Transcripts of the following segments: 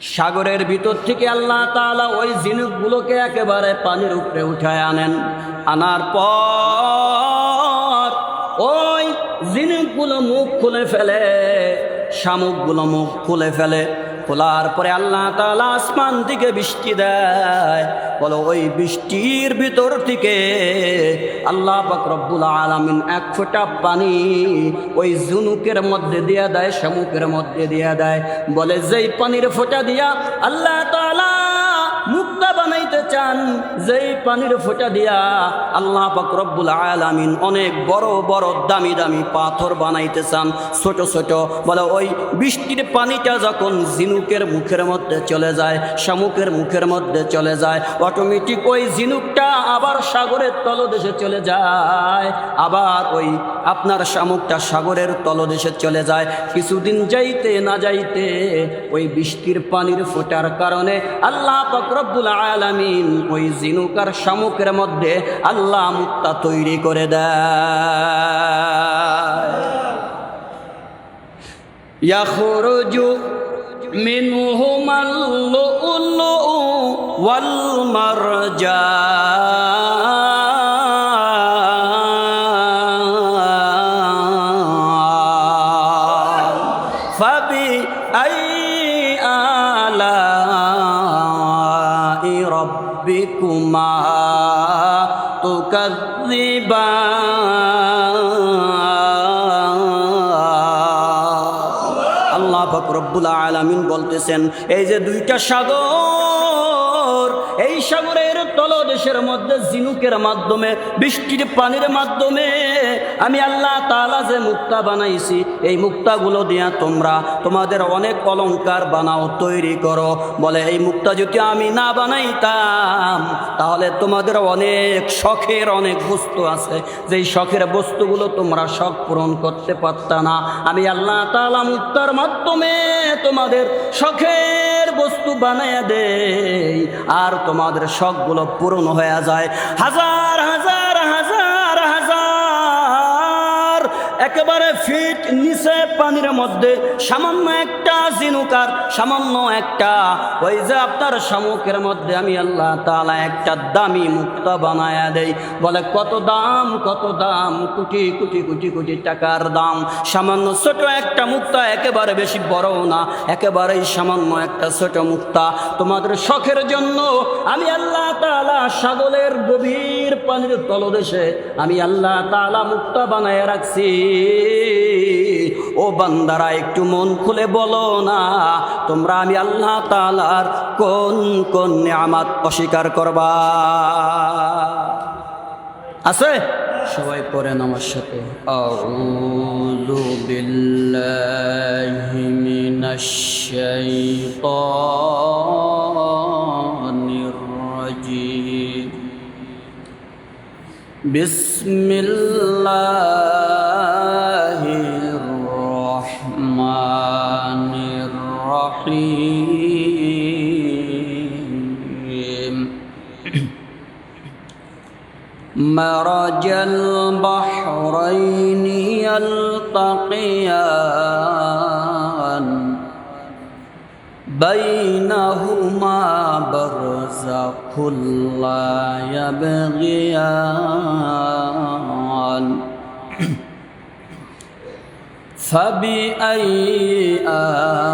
সাগরের ভিতর থেকে আল্লাহ তালা ওই ঝিনুকগুলোকে একেবারে পানির উপরে উঠায় আনেন। আনার পর ওই ঝিনুকগুলো মুখ খুলে ফেলে, শামুকগুলো মুখ খুলে ফেলে। খোলার পরে আল্লাহ তালা আসমান দিকে বৃষ্টি দেয়। বলো, ওই বৃষ্টির ভিতর থেকে আল্লাহ বাকরবুল আলমিন এক ফোঁটা পানি ওই জুনুকের মধ্যে দিয়ে দেয়, শামুকের মধ্যে দিয়ে দেয়। বলে, যেই পানির ফোঁটা দিয়া আল্লাহ তালা বানাইতে চান, যেই পানির ফোঁটা দিয়া আল্লাহ রব্বুল আলামিন অনেক বড় বড় দামি দামি পাথর বানাইতে চান। ছোট ছোট, বলে ওই বৃষ্টির পানিটা যখন ঝিনুকের মুখের মধ্যে চলে যায়, শামুকের মুখের মধ্যে চলে যায় অটোমেটিক ওই ঝিনুকটা আবার সাগরের তলদেশে চলে যায়, আবার ওই আপনার শামুকটা সাগরের তলদেশে চলে যায়। কিছুদিন যাইতে না যাইতে ওই বৃষ্টির পানির ফোটার কারণে আল্লাহ রব্বুল আলামিন ওই জিনুকার শামুকের মধ্যে আল্লাহ মুক্তা তৈরি করে দেয়। মিনহুমাল লুলু ওয়াল মারজান রব্বুল আলামিন বলতেছেন এই যে দুইটা সাগর এই সাগরের তলদেশের মধ্যে ঝিনুকের মাধ্যমে, বৃষ্টির পানির মাধ্যমে আমি আল্লাহ তালা যে মুক্তা বানাইছি, এই মুক্তাগুলো দিয়া তোমরা তোমাদের অনেক অলঙ্কার বানাও, তৈরি করো। বলে, এই মুক্তা যদি আমি না বানাইতাম, তাহলে তোমাদের অনেক শখের অনেক বস্তু আছে। যেই শখের বস্তুগুলো তোমরা শখ পূরণ করতে পারতা না। আমি আল্লাহ তালা মুক্তার মাধ্যমে তোমাদের শখের বস্তু বানাইয়া দেয় আর তোমাদের শখগুলো পূরণ হয়ে যায়। হাজার হাজার একেবারে ফিট নিচে পানির মধ্যে, সামান্য একটা জিনুকার সামান্য একটা, ওই যে আপনার শামুকের মধ্যে আমি আল্লাহ তালা একটা দামি মুক্তা বানায়া দেই। বলে, কত দাম কত দাম, কোটি কোটি কোটি কোটি টাকার দাম। সামান্য ছোট একটা মুক্তা একেবারে বেশি বড়ও না, একেবারেই সামান্য একটা ছোট মুক্তা। তোমাদের শখের জন্য আমি আল্লাহ তালা সাগলের গভীর পানির তলদেশে আমি আল্লাহ তালা মুক্তা বানায় রাখছি। ও বান্দারা, একটু মন খুলে বলো না, তোমরা আমি আল্লাহ তালার কোন কোন নামাত অস্বীকার করবা? আছে? সবাই পরে আমার সাথে। বিস্মিল্লা مرج البحرين يلتقيان بينهما برزخ لا يبغيان فبأي آلاء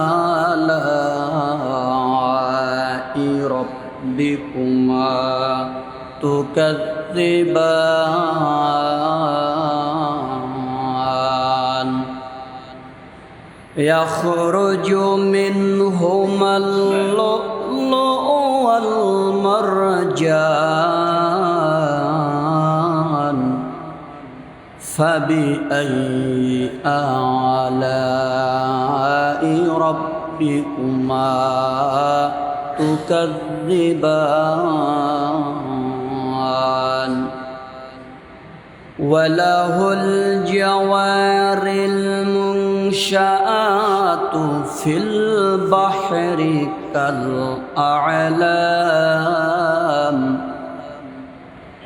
ربكما تكذبان يخرج منهما اللؤلؤ والمرجان. فبأي آلاء ربكما تكذبان؟ وله الجوار المنشآت في البحر كالأعلام.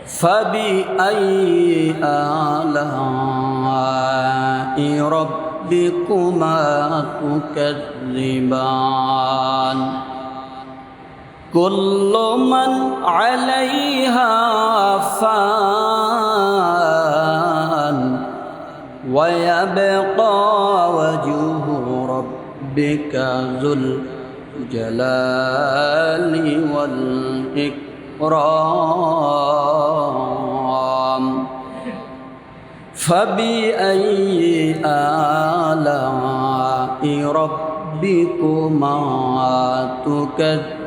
فبأي آلاء ربكما تكذبان؟ كل من عليها فان ويبقى وجه ربك ذو الجلال والإكرام. فبأي آلاء ربكما تكذبان؟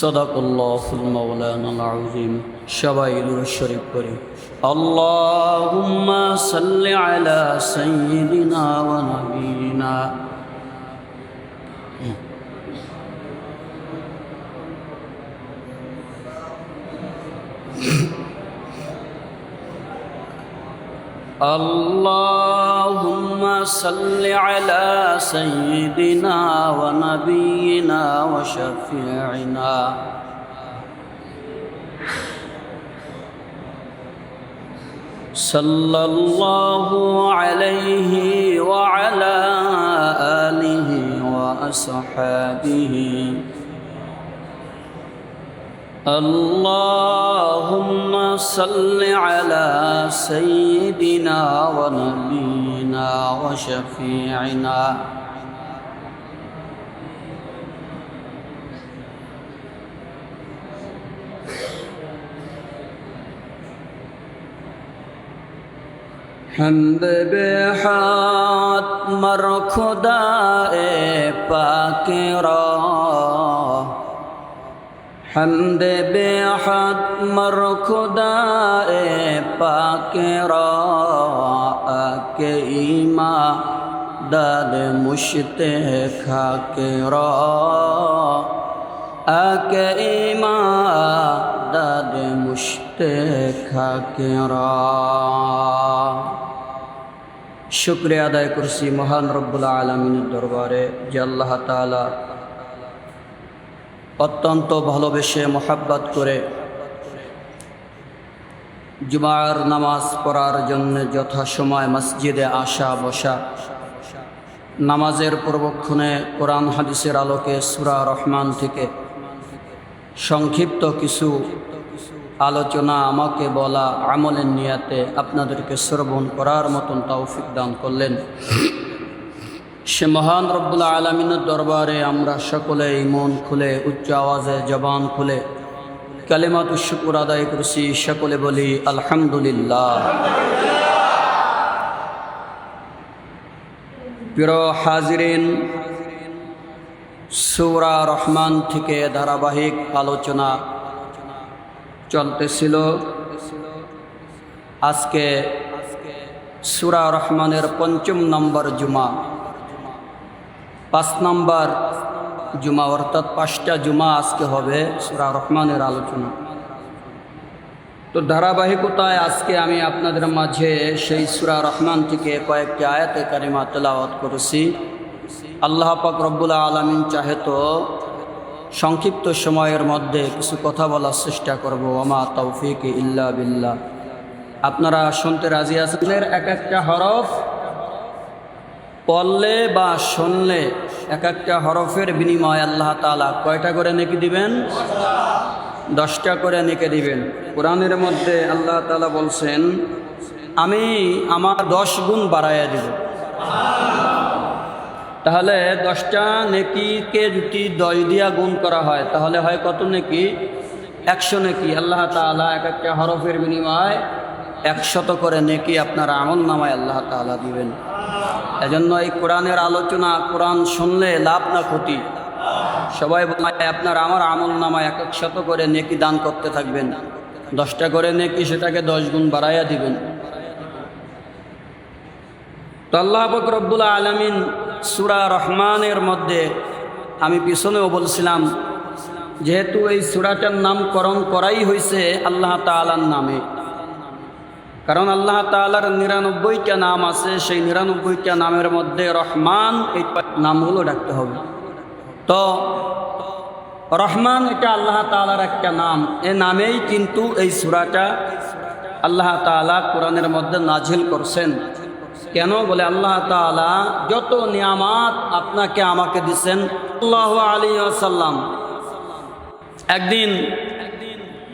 صدق الله المولانا العظيم شبائل الشريف كريم اللهم صل على سيدنا ونبينا اللهم صل على سيدنا ونبينا وشفيعنا. صلى الله عليه وعلى آله وأصحابه. اللهم صل على سيدنا ونبينا وشفيعنا. حمد بحات مر خدا پاک را. حمد بحد مر خدا پاک را آک ایما داد مشت خاک را آک ایما داد مشت খাক শুক্রিয়া আদায় করছি মহান রব্বুল আলমিনের দরবারে যে আল্লাহ তালা অত্যন্ত ভালোবেসে মোহাব্বত করে জুমার নামাজ পড়ার জন্য যথাসময় মসজিদে আসা, বসা, নামাজের পূর্বক্ষণে কোরআন হাদিসের আলোকে সুরা রহমান থেকে সংক্ষিপ্ত কিছু আলোচনা আমাকে বলা আমলের নিয়াতে আপনাদেরকে শ্রবণ করার মতন তৌফিক দান করলেন। সে মহান রব্বুল্লা আলমিনের দরবারে আমরা সকলে মন খুলে, উচ্চ আওয়াজে জবান খুলে কালেমাত শুকুর আদায় করছি। সকলে বলি, আলহামদুলিল্লাহ। প্রিয় হাজিরিন, সৌরা রহমান থেকে ধারাবাহিক আলোচনা চলতেছিল। আজকে সুরা রহমানের পঞ্চম নম্বর জুমা। পাঁচ নম্বর জুমা, অর্থাৎ পাঁচটা জুমা আজকে হবে সুরা রহমানের আলোচনা। তো ধারাবাহিকতায় আজকে আমি আপনাদের মাঝে সেই সুরা রহমান থেকে কয়েকটি আয়াতে কারিমা তেলাওয়াত করেছি। আল্লাহ পাক রব্বুল্লা আলমিন চাহে তো সংক্ষিপ্ত সময়ের মধ্যে কিছু কথা বলার চেষ্টা করব। আমা তৌফিক ইল্লা বিল্লাহ। আপনারা শুনতে রাজি আছেন? এক একটা হরফ পড়লে বা শুনলে এক একটা হরফের বিনিময় আল্লাহ তালা কয়টা করে নেকি দিবেন? দশটা করে নেকে দিবেন। কোরআনের মধ্যে আল্লাহ তালা বলছেন, আমি আমার দশ গুণ বাড়াইয়া দিব। তাহলে দশটা নেকিকে যদি দশ দিয়া গুণ করা হয়, তাহলে হয় কত নেকি? একশো নেকি। আল্লাহ তালা এক একটা হরফের বিনিময় একশত করে নেকি আপনার আমল নামায় আল্লাহ তালা দিবেন। এজন্য এই কোরআনের আলোচনা, কোরআন শুনলে লাভ না ক্ষতি। সবাই আপনার আমার আমল নামায় এক একশত করে নেকি দান করতে থাকবেন। দশটা করে নেকি সেটাকে দশ গুণ বাড়াইয়া দিবেন। তো আল্লাহ রব্বুল্লা আলমিন সুরা রহমানের মধ্যে আমি পিছনেও বলছিলাম, যেহেতু এই সুরাটার নামকরণ করাই হয়েছে আল্লাহ তালার নামে। কারণ আল্লাহ তালার নিরানব্বইটা নাম আছে, সেই নিরানব্বইটা নামের মধ্যে রহমান, এই নামগুলো ডাকতে হবে। তো রহমান এটা আল্লাহ তালার একটা নাম। এ নামেই কিন্তু এই সুরাটা আল্লাহ তালা কোরআনের মধ্যে নাজিল করছেন। কেন? বলে আল্লাহ তাআলা যত নিয়ামাত আপনাকে আমাকে দিছেন আল্লাহ আলী আসাল্লাম একদিন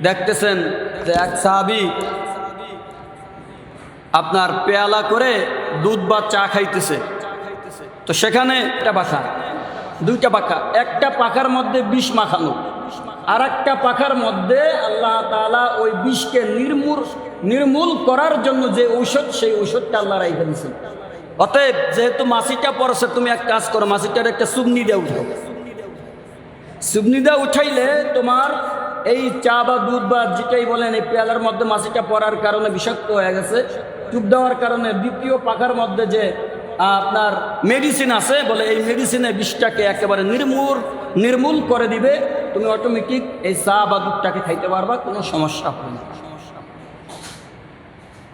দেখতেছেন যে এক সাহাবি আপনার পেয়ালা করে দুধ বা চা খাইতেছে। তো সেখানে একটা পাখা, দুইটা পাখা, একটা পাখার মধ্যে বিষ মাখানো আর একটা পাখার মধ্যে আল্লাহ তাআলা ওই বিষকে নির্মূল নির্মূল করার জন্য যে ঔষধ, সেই ঔষধটা আল্লাহ রাইখে দিয়েছেন। অতএব যেহেতু মাসিটা পড়ছে, তুমি এক কাজ করো, মাসিটার একটা সুগনি দিয়ে উঠাও। সুগনি দিয়ে উঠাইলে তোমার এই চা বা দুধ বা যেটাই বলেন, এই পেয়ালার মধ্যে মাসিটা পড়ার কারণে বিষাক্ত হয়ে গেছে। চুপ দেওয়ার কারণে দ্বিতীয় পাখার মধ্যে যে আপনার মেডিসিন আছে, বলে এই মেডিসিনে বিষটাকে একেবারে নির্মূল নির্মূল করে দিবে, তুমি অটোমেটিক এই চা বা দুধটাকে খাইতে পারবা, কোনো সমস্যা হবে না।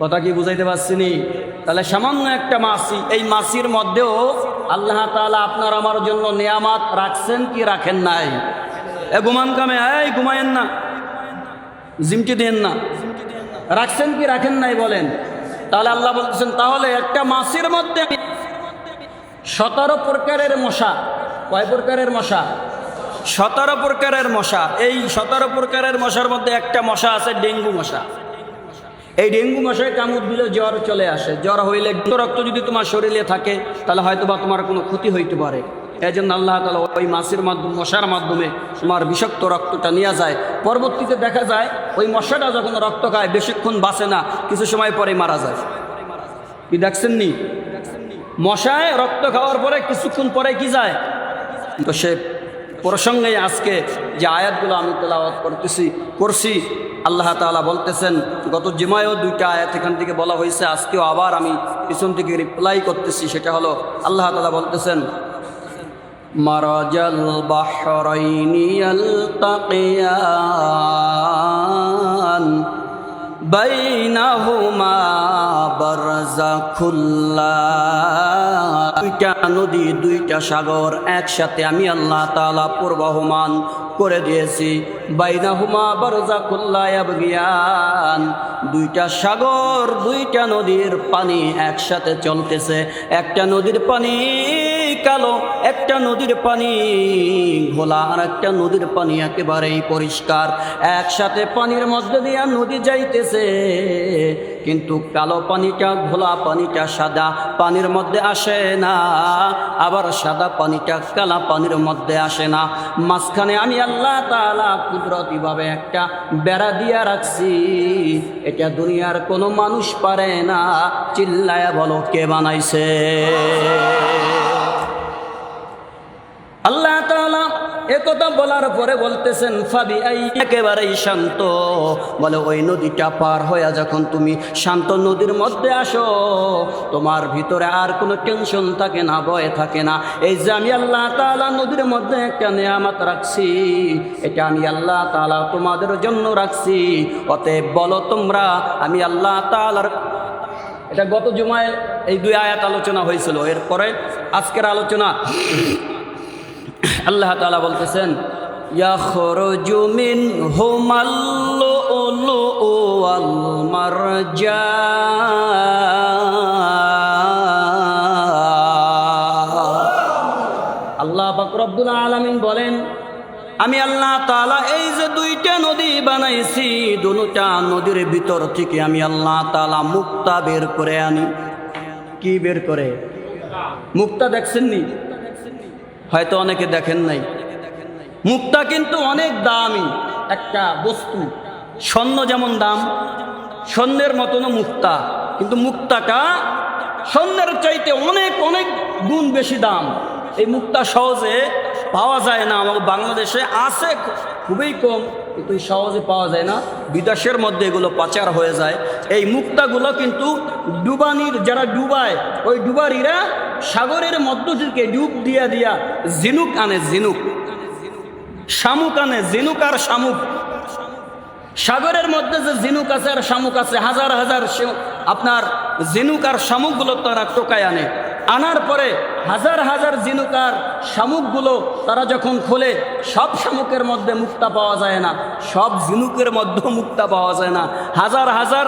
কথা কি বুঝাইতে পারছি নি? তাহলে সামান্য একটা মাসি এই মাসির মধ্যেও আল্লাহ তাআলা আপনার আমার জন্য নিয়ামাত রাখছেন কি রাখেন নাই? এ গুমান কামে, এই ঘুমায়েন না। জিমটি দেন না। রাখছেন কি রাখেন নাই বলেন? তাহলে আল্লাহ বলতেছেন, তাহলে একটা মাসির মধ্যে সতেরো প্রকারের মশা। কয় প্রকারের মশা? সতেরো প্রকারের মশা। এই সতেরো প্রকারের মশার মধ্যে একটা মশা আছে, ডেঙ্গু মশা। এই ডেঙ্গু মশায় কামড় দিলে জ্বর চলে আসে। জ্বর হইলে রক্ত যদি তোমার শরীরে থাকে, তাহলে হয়তো বা তোমার কোনো ক্ষতি হইতে পারে। এই জন্য আল্লাহ তালা ওই মাছের মাধ্যমে, মশার মাধ্যমে তোমার বিষাক্ত রক্তটা নিয়ে যায়। পরবর্তীতে দেখা যায়, ওই মশাটা যখন রক্ত খায়, বেশিক্ষণ বাঁচে না, কিছু সময় পরে মারা যায়। কি দেখছেন নি? মশায় রক্ত খাওয়ার পরে কিছুক্ষণ পরে কি যায়? তো সে প্রসঙ্গে আজকে যে আয়াতগুলো আমি তেলাওয়াত করতেছি, করছি, আল্লাহ তাআলা বলতেছেন, গত জিমায়ও দুইটা আয়াত এখান থেকে বলা হয়েছে, আজকেও আবার আমি পিছন থেকে রিপ্লাই করতেছি, সেটা হলো, আল্লাহ তালা বলতেছেন মারাজাল বাহরাইনি ইয়ালতাকিয়ান বাইনাহুমা বারজাখুল্লাহ দুইটা নদী, দুইটা সাগর একসাথে আমি আল্লাহ তাআলা পূর্বহমান করে দিয়েছি। বাইনাহুমা বারজাখুল্লাহ ইয়াবগিয়ান। দুইটা সাগর, দুইটা নদীর পানি একসাথে চলতেছে। একটা নদীর পানি কালো, একটা নদীর পানি ঘোলা আর একটা নদীর পানি একেবারেই পরিষ্কার। একসাথে পানির মধ্যে দিয়া নদী যাইতেছে, কিন্তু কালো পানিটা ঘোলা, পানিটা সাদা, পানির মধ্যে আসে না। আবার সাদা পানিটা কালা পানির মধ্যে আসে না। মাঝখানে আমি আল্লাহ তাআলা কুদরতিভাবে একটা বেড়া দিয়া রাখছি। এটা দুনিয়ার কোনো মানুষ পারে না। চিল্লায়া বলো, কে বানাইছে? আল্লাহ একথা বলার পরে বলতেছেন ফাবি আই একেবারেই শান্ত। বলে, ওই নদীটা পার হয়ে যখন তুমি শান্ত নদীর মধ্যে আসো, তোমার ভিতরে আর কোনো টেনশন থাকে না, ভয় থাকে না। এই যে আমি আল্লাহ তালা নদীর মধ্যে একটা নিয়ামত রাখছি, এটা আমি আল্লাহ তালা তোমাদের জন্য রাখছি। অতএব বলো তোমরা, আমি আল্লাহ তাআলার এটা গত জুমায় এই দুই আয়াত আলোচনা হয়েছিল। এরপরে আজকের আলোচনা আল্লাহ তালা বলতেছেন লুলু ওয়াল মারজান আল্লাহ পাক রব্বুল আলামিন বলেন, আমি আল্লাহ তালা এই যে দুইটা নদী বানাইছি, দুটা নদীর ভিতর থেকে আমি আল্লাহ তালা মুক্তা বের করে আনি। কি বের করে? মুক্তা দেখছেননি? হয়তো অনেকে দেখেন নাই। মুক্তা কিন্তু অনেক দামি, একটা বস্তু। স্বর্ণ যেমন দাম, স্বর্ণের মতনও মুক্তা কিন্তু মুক্তাটা স্বর্ণের চাইতে অনেক অনেক গুণ বেশি দাম। এই মুক্তা সহজে পাওয়া যায় না, আমাদের বাংলাদেশে আছে খুবই কম, কিন্তু সহজে পাওয়া যায় না। বিদেশের মধ্যে এগুলো পাচার হয়ে যায়। এই মুক্তাগুলো কিন্তু ডুবানির, যারা ডুবায়, ওই ডুবারিরা সাগরের মধ্য থেকে ডুব দিয়া দিয়া জিনুক আনে ঝিনুক, শামুক আনে জিনুক আর শামুক। সাগরের মধ্যে যে জিনুক আছে আর শামুক আছে, হাজার হাজার আপনার ঝিনুক আর শামুকগুলো তারা টোকায় আনে। আনার পরে হাজার হাজার ঝিনুক আর শামুকগুলো তারা যখন খোলে, সব শামুকের মধ্যে মুক্তা পাওয়া যায় না, সব ঝিনুকের মধ্যেও মুক্তা পাওয়া যায় না। হাজার হাজার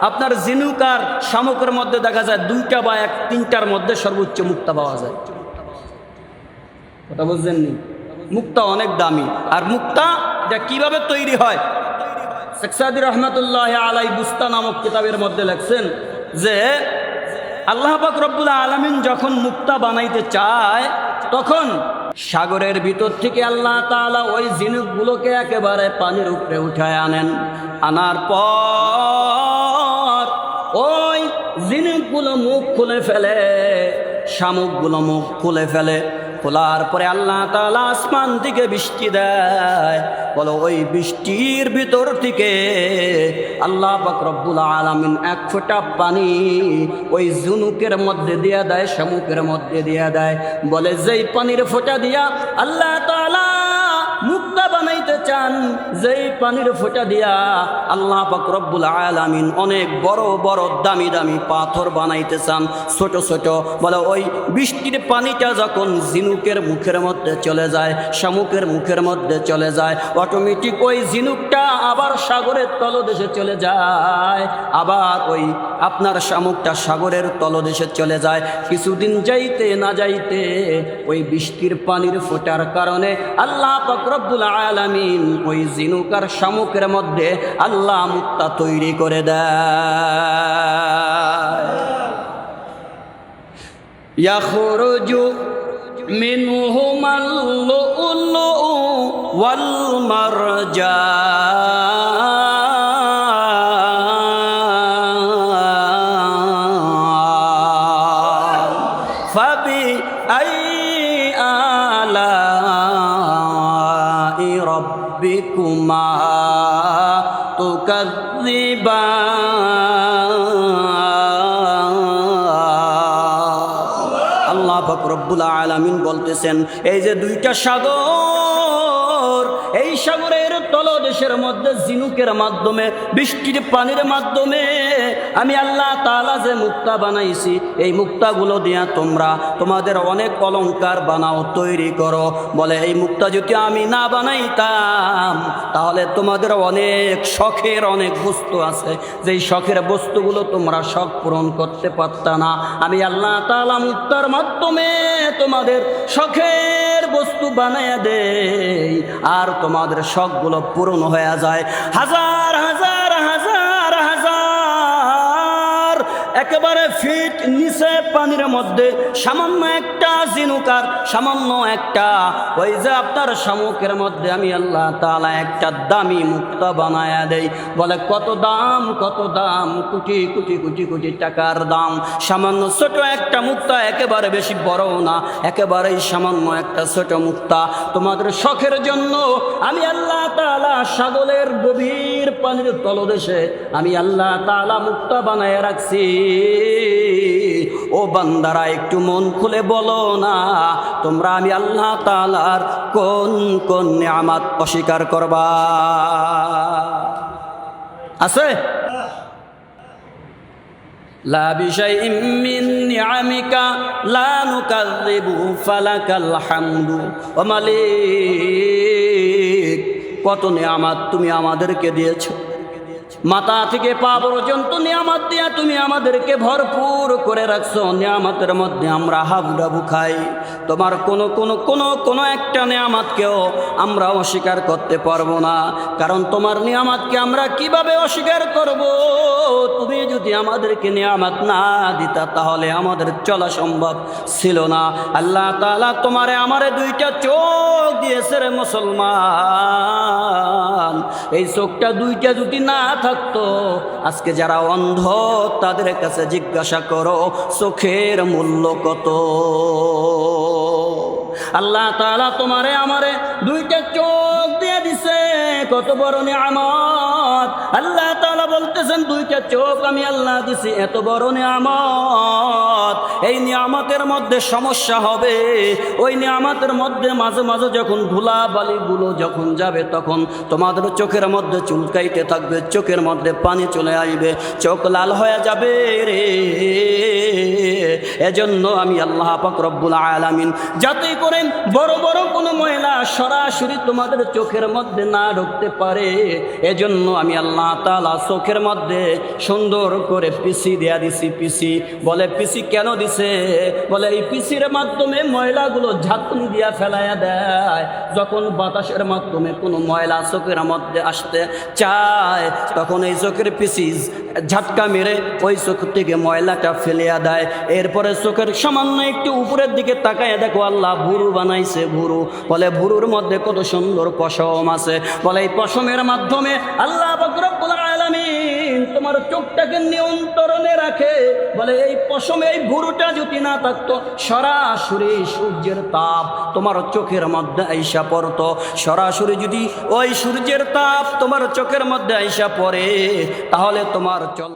আপনার জিনুক আর শামুকের মধ্যে দেখা যায় দুইটা বা এক, তিনটার মধ্যে সর্বোচ্চ মুক্তা পাওয়া যায়। কথা বুঝছেননি? মুক্তা অনেক দামি। আর মুক্তা, এটা কীভাবে তৈরি হয়? শেখসাদি রহমতুল্লাহ আলাই বুস্তা নামক কিতাবের মধ্যে লেখছেন যে, আল্লাহ পাক রব্বুল আলমিন যখন মুক্তা বানাইতে চায়, তখন সাগরের ভিতর থেকে আল্লাহ তাআলা ওই জিনুকগুলোকে একেবারে পানির উপরে উঠায় আনেন। আনার পর জিনুকগুলো মুখ খুলে ফেলে, শামুকগুলো মুখ খুলে ফেলে। খোলার পরে আল্লাহ তাআলা আসমান থেকে বৃষ্টি দেয়। বলো, ওই বৃষ্টির ভিতর থেকে আল্লাহ পাক রব্বুল আলামিন এক ফোঁটা পানি ওই জুনুকের মধ্যে দিয়ে দেয়, শামুকের মধ্যে দিয়ে দেয়। বলে, যেই পানির ফোঁটা দিয়া আল্লাহ তাআলা মুক্তা বানাইতে চান, যেই পানির ফোঁটা দিয়া আল্লাহ রব্বুল আলামিন অনেক বড় বড় দামি দামি পাথর বানাইতে চান। ছোট ছোট, বলে ওই বৃষ্টির পানিটা যখন ঝিনুকের মুখের মধ্যে চলে যায়, শামুকের মুখের মধ্যে চলে যায় অটোমেটিক ওই ঝিনুকটা আবার সাগরের তলদেশে চলে যায়, আবার ওই আপনার শামুকটা সাগরের তলদেশে চলে যায়। কিছুদিন যাইতে না যাইতে ওই বৃষ্টির পানির ফোটার কারণে আল্লাহ রব্বুল আলামিন ওই জিনুকার শামুকের মধ্যে আল্লাহ মুক্তা তৈরি করে দেয়াখরজু মিনহুমাল লুলু ওয়াল মারজান ربكما تكذبان আল্লাহ পাক রব্বুল আলামিন বলতেছেন এই যে দুইটা সাগর এই সাগরের তলদেশের মধ্যে জিনুকের মাধ্যমে, বৃষ্টির পানির মাধ্যমে আমি আল্লাহ তালা যে মুক্তা বানাইছি, এই মুক্তাগুলো দিয়া তোমরা তোমাদের অনেক অলংকার বানাও, তৈরি করো। বলে, এই মুক্তা যদি আমি না বানাইতাম, তাহলে তোমাদের অনেক শখের অনেক বস্তু আছে। যেই শখের বস্তুগুলো তোমরা শখ পূরণ করতে পারতা না। আমি আল্লাহ তালা মুক্তার মাধ্যমে তোমাদের শখের বস্তু বানাইয়া দেই আর তোমাদের শখগুলো পূরণ হয়ে যায়। হাজার হাজার একেবারে ফিট নিচে পানির মধ্যে, সামান্য একটা জিনুকার সামান্য একটা, ওই যে আপনার শামুকের মধ্যে আমি আল্লাহ তাআলা একটা দামি মুক্তা বানায়া দেই। বলে, কত দাম কত দাম, কোটি কোটি কোটি কোটি টাকার দাম। সামান্য ছোট একটা মুক্তা একেবারে বেশি বড় না, একেবারেই সামান্য একটা ছোট মুক্তা। তোমাদের শখের জন্য আমি আল্লাহ তাআলা সাগলের গভীর পানির তলদেশে আমি আল্লাহ তাআলা মুক্তা বানায় রাখছি ও বান্দারা একটু মন খুলে বলো না তোমরা আমি আল্লাহ তাআলার কোন কোন নিয়ামাত অস্বীকার করবা আছে لا بشيء من نعمك لا نكذب فلك الحمد ومليك কত নিয়ামাত তুমি আমাদেরকে দিয়েছ? মাথা থেকে পা পর্যন্ত নিয়ামত দিয়া তুমি আমাদেরকে ভরপুর করে রাখছো। নিয়ামতের মধ্যে আমরা হাবুডাবু খাই। তোমার কোনো কোনো কোনো কোনো একটা নিয়ামতকেও আমরা অস্বীকার করতে পারব না। কারণ তোমার নিয়ামতকে আমরা কীভাবে অস্বীকার করব? তুমি যদি আমাদেরকে নিয়ামত না দিতা, তাহলে আমাদের চলা সম্ভব ছিল না। আল্লাহ তালা তোমারে আমারে দুইটা চোখ দিয়েছে রে মুসলমান। এই চোখটা দুইটা যদি না থাকতো। আজকে যারা অন্ধ, তাদের কাছে জিজ্ঞাসা করো, চোখের মূল্য কত? আল্লাহ তালা তোমারে আমারে দুইটা চোখ দিয়ে দিছে। কত বড় নিয়ামত। আল্লাহ তাআলা বলতেছেন, দুইটা চোখ আমি আল্লাহ দিছি, এত বড় নিয়ামত। এই নিয়ামতের মধ্যে সমস্যা হবে। ওই নিয়ামতের মধ্যে মাঝে মাঝে যখন ধুলা বালিগুলো যখন যাবে, তখন তোমাদের চোখের মধ্যে চুলকাইতে থাকবে, চোখের মধ্যে পানি চলে আসবে চোখ লাল হয়ে যাবে রে। এজন্য আমি আল্লাহ পাক রব্বুল আলামিন, যাতে করেন বড় বড় কোনো মহিলা সরাসরি তোমাদের চোখের মধ্যে না ঢুকতে পারে, এজন্য আমি আল্লাহ তাআলা চোখের মধ্যে সুন্দর করে পিসি দেয়া দিছি, পিসি। বলে, পিসি কেন দিছে? বলে, এই পিসির মাধ্যমে ময়লাগুলো ঝাঁকুনি দিয়া ফেলাইয়া দেয়। যখন বাতাসের মাধ্যমে কোনো ময়লা চোখের মধ্যে আসতে চায়, তখন এই চোখের পিসি ঝাটকা মেরে ওই চোখ থেকে ময়লাটা ফেলিয়া দেয়। এরপরে চোখের সামান্য একটু উপরের দিকে তাকায় দেখো, আল্লাহ ভুরু বানাইছে ভুরু। বলে, ভুরুর মধ্যে কত সুন্দর পশম আছে। বলে, এই পশমের মাধ্যমে আল্লাহ বকরবুল আলামিন তোমার চোখটাকে নিয়ন্ত্রণে রাখে। বলে, এই পশমে এই ভুরুটা যদি না থাকতো, সরাসরি সূর্যের তাপ তোমার চোখের মধ্যে আইসা পড়তো। সরাসরি যদি ওই সূর্যের তাপ তোমার চোখের মধ্যে আইসা পড়ে, তাহলে তোমার চল